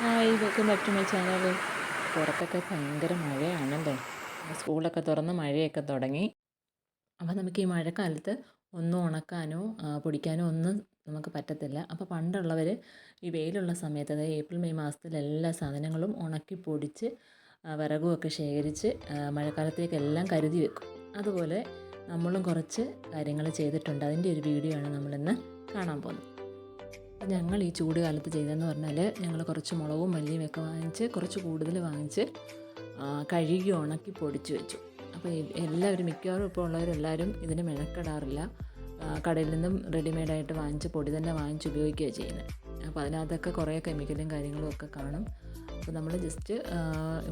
Hi welcome back to my channel പുറത്തൊക്കെ ഭയങ്കര മഴയാണല്ലോ? സ്കൂളൊക്കെ തുറന്ന് മഴയൊക്കെ തുടങ്ങി. അപ്പോൾ നമുക്ക് ഈ മഴക്കാലത്ത് ഒന്നും ഉണക്കാനോ പൊടിക്കാനോ ഒന്നും നമുക്ക് പറ്റത്തില്ല. അപ്പോൾ പണ്ടുള്ളവർ ഈ വെയിലുള്ള സമയത്ത് അതായത് ഏപ്രിൽ മെയ് മാസത്തിൽ എല്ലാ സാധനങ്ങളും ഉണക്കി പൊടിച്ച് വിറകുമൊക്കെ ശേഖരിച്ച് മഴക്കാലത്തേക്കെല്ലാം കരുതി വെക്കും. അതുപോലെ നമ്മളും കുറച്ച് കാര്യങ്ങൾ ചെയ്തിട്ടുണ്ട്. അതിന്റെ ഒരു വീഡിയോ ആണ് നമ്മളിന്ന് കാണാൻ പോകുന്നത്. അപ്പം ഞങ്ങൾ ഈ ചൂട് കാലത്ത് ചെയ്തതെന്ന് പറഞ്ഞാൽ ഞങ്ങൾ കുറച്ച് മുളകും മല്ലിയും ഒക്കെ വാങ്ങിച്ച് കുറച്ച് കൂടുതൽ വാങ്ങിച്ച് കഴുകി ഉണക്കി പൊടിച്ച് വെച്ചു. അപ്പോൾ എല്ലാവരും മിക്കവാറും ഇപ്പോൾ ഉള്ളവരെല്ലാവരും ഇതിന് മെനക്കെടാറില്ല. കടയിൽ നിന്നും റെഡിമെയ്ഡായിട്ട് വാങ്ങിച്ച് പൊടി തന്നെ വാങ്ങിച്ച് ഉപയോഗിക്കുകയാണ് ചെയ്യുന്നത് അപ്പോൾ അതിനകത്തൊക്കെ കുറേ കെമിക്കലും കാര്യങ്ങളും ഒക്കെ കാണും. അപ്പോൾ നമ്മൾ ജസ്റ്റ്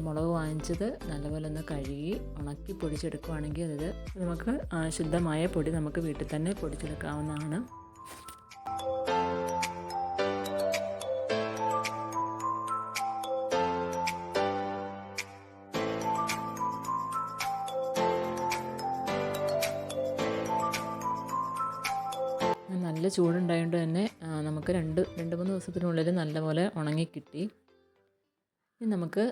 മുളക് വാങ്ങിച്ചത് നല്ലപോലെ ഒന്ന് കഴുകി ഉണക്കി പൊടിച്ചെടുക്കുകയാണെങ്കിൽ അത് നമുക്ക് ശുദ്ധമായ പൊടി നമുക്ക് വീട്ടിൽ തന്നെ പൊടിച്ചെടുക്കാവുന്നതാണ്. നല്ല ചൂടുണ്ടായതുകൊണ്ട് തന്നെ നമുക്ക് രണ്ട് രണ്ട് മൂന്ന് ദിവസത്തിനുള്ളിൽ നല്ലപോലെ ഉണങ്ങിക്കിട്ടി. ഇനി നമുക്ക്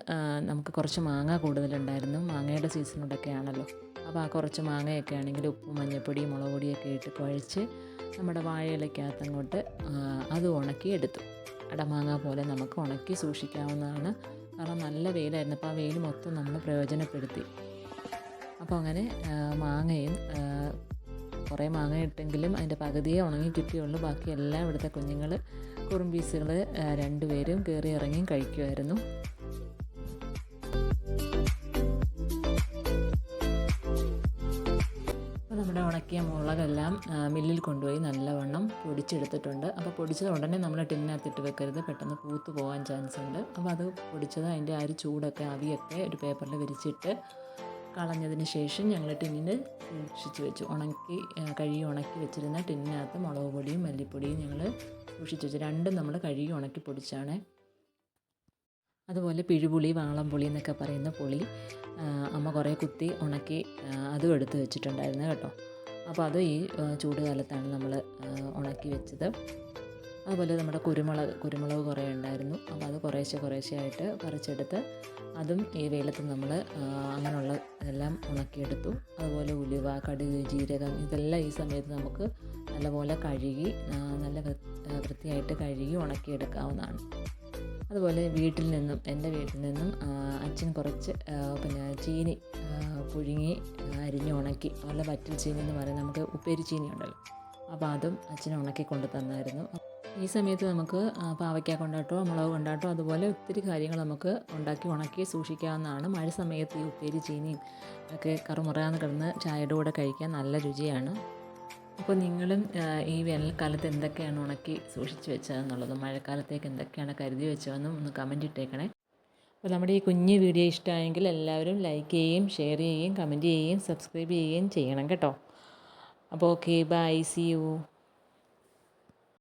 നമുക്ക് കുറച്ച് മാങ്ങ കൂടുതലുണ്ടായിരുന്നു. മാങ്ങയുടെ സീസണോടൊക്കെ ആണല്ലോ അപ്പോൾ ആ കുറച്ച് മാങ്ങയൊക്കെ ആണെങ്കിൽ ഉപ്പും മഞ്ഞൾപ്പൊടി മുളക് പൊടിയൊക്കെ ഇട്ട് കുഴച്ച് നമ്മുടെ വാഴയിലക്കകത്ത് അങ്ങോട്ട് അത് ഉണക്കി എടുത്തു അടമാങ്ങ പോലെ നമുക്ക് ഉണക്കി സൂക്ഷിക്കാവുന്നതാണ്. കാരണം നല്ല വെയിലായിരുന്നു. അപ്പോൾ ആ വെയിൽ മൊത്തം നമ്മൾ പ്രയോജനപ്പെടുത്തി. അപ്പോൾ അങ്ങനെ മാങ്ങയും കുറേ മാങ്ങ ഇട്ടെങ്കിലും അതിന്റെ പകുതിയെ ഉണങ്ങി കിട്ടിയുള്ളൂ. ബാക്കി എല്ലാം ഇവിടുത്തെ കുഞ്ഞുങ്ങൾ കുറുമ്പീസുകൾ രണ്ടുപേരും കയറി ഇറങ്ങി കഴിക്കുമായിരുന്നു നമ്മുടെ ഉണക്കിയ മുളകെല്ലാം മില്ലിൽ കൊണ്ടുപോയി നല്ലവണ്ണം പൊടിച്ചെടുത്തിട്ടുണ്ട്. അപ്പോൾ പൊടിച്ചത് ഉടനെ നമ്മൾ ടിന്നിനകത്തിട്ട് വെക്കരുത്. പെട്ടെന്ന് പൂത്ത് പോകാൻ ചാൻസ് ഉണ്ട് അപ്പോൾ അത് പൊടിച്ചത് അതിന്റെ ആ ഒരു ചൂടൊക്കെ അവിയൊക്കെ ഒരു പേപ്പറിൽ വിരിച്ചിട്ട് കളഞ്ഞതിന് ശേഷം ഞങ്ങൾ ടിന്നിൽ സൂക്ഷിച്ച് വെച്ചു. ഉണക്കി കഴുകി ഉണക്കി വെച്ചിരുന്ന ടിന്നിനകത്ത് മുളക് പൊടിയും മല്ലിപ്പൊടിയും ഞങ്ങൾ സൂക്ഷിച്ച് വെച്ചു. രണ്ടും നമ്മൾ കഴുകി ഉണക്കി പൊടിച്ചാണ്. അതുപോലെ പിഴുപുളി വാളംപുളി എന്നൊക്കെ പറയുന്ന പുളി അമ്മ കുറേ കുത്തി ഉണക്കി അതും എടുത്ത് വെച്ചിട്ടുണ്ടായിരുന്നു കേട്ടോ. അപ്പോൾ അത് ഈ ആ, ചൂട് കാലത്താണ് നമ്മൾ ഉണക്കി വെച്ചത്. അതുപോലെ നമ്മുടെ കുരുമുളക് കുരുമുളക് കുറേ ഉണ്ടായിരുന്നു. അപ്പോൾ അത് കുറേശ്ശെ കുറേശ്ശെ ആയിട്ട് പറിച്ചെടുത്ത് അതും ഈ വെയിലത്ത് നമ്മൾ അങ്ങനെയുള്ള എല്ലാം ഉണക്കിയെടുത്തു. അതുപോലെ ഉലുവ കടുക് ജീരകം ഇതെല്ലാം ഈ സമയത്ത് നമുക്ക് നല്ലപോലെ കഴുകി നല്ല വൃത്തിയായിട്ട് കഴുകി ഉണക്കിയെടുക്കാവുന്നതാണ്. അതുപോലെ വീട്ടിൽ നിന്നും എന്റെ വീട്ടിൽ നിന്നും അച്ഛൻ കുറച്ച് പിന്നെ ചീനി പുഴുങ്ങി അരിഞ്ഞ് ഉണക്കി അതുപോലെ വറ്റൽ ചീനി എന്ന് പറയുന്നത് നമുക്ക് ഉപ്പേരി ചീനി ഉണ്ടല്ലോ. അപ്പോൾ അതും അച്ഛൻ ഉണക്കി കൊണ്ടു തന്നായിരുന്നു. ഈ സമയത്ത് നമുക്ക് പാവയ്ക്ക കൊണ്ടാട്ടോ മുളക് കൊണ്ടാട്ടോ അതുപോലെ ഒത്തിരി കാര്യങ്ങൾ നമുക്ക് ഉണ്ടാക്കി ഉണക്കി സൂക്ഷിക്കാവുന്നതാണ്. മഴ സമയത്ത് ഈ ഉപ്പേരി ചീനിയും ഒക്കെ കറുമുറാന്ന് കിടന്ന് ചായയുടെ കൂടെ കഴിക്കാൻ നല്ല രുചിയാണ്. അപ്പോൾ നിങ്ങളും ഈ വേനൽക്കാലത്ത് എന്തൊക്കെയാണ് ഉണക്കി സൂക്ഷിച്ച് വെച്ചതെന്നുള്ളതും മഴക്കാലത്തേക്ക് എന്തൊക്കെയാണ് കരുതി വെച്ചതെന്നും ഒന്ന് കമന്റ് ഇട്ടേക്കണേ. അപ്പോൾ നമ്മുടെ ഈ കുഞ്ഞ് വീഡിയോ ഇഷ്ടമായെങ്കിൽ എല്ലാവരും ലൈക്ക് ചെയ്യുകയും ഷെയർ ചെയ്യുകയും കമന്റ് ചെയ്യുകയും സബ്സ്ക്രൈബ് ചെയ്യുകയും ചെയ്യണം കേട്ടോ. അപ്പോൾ ഓക്കെ ബൈ സി യു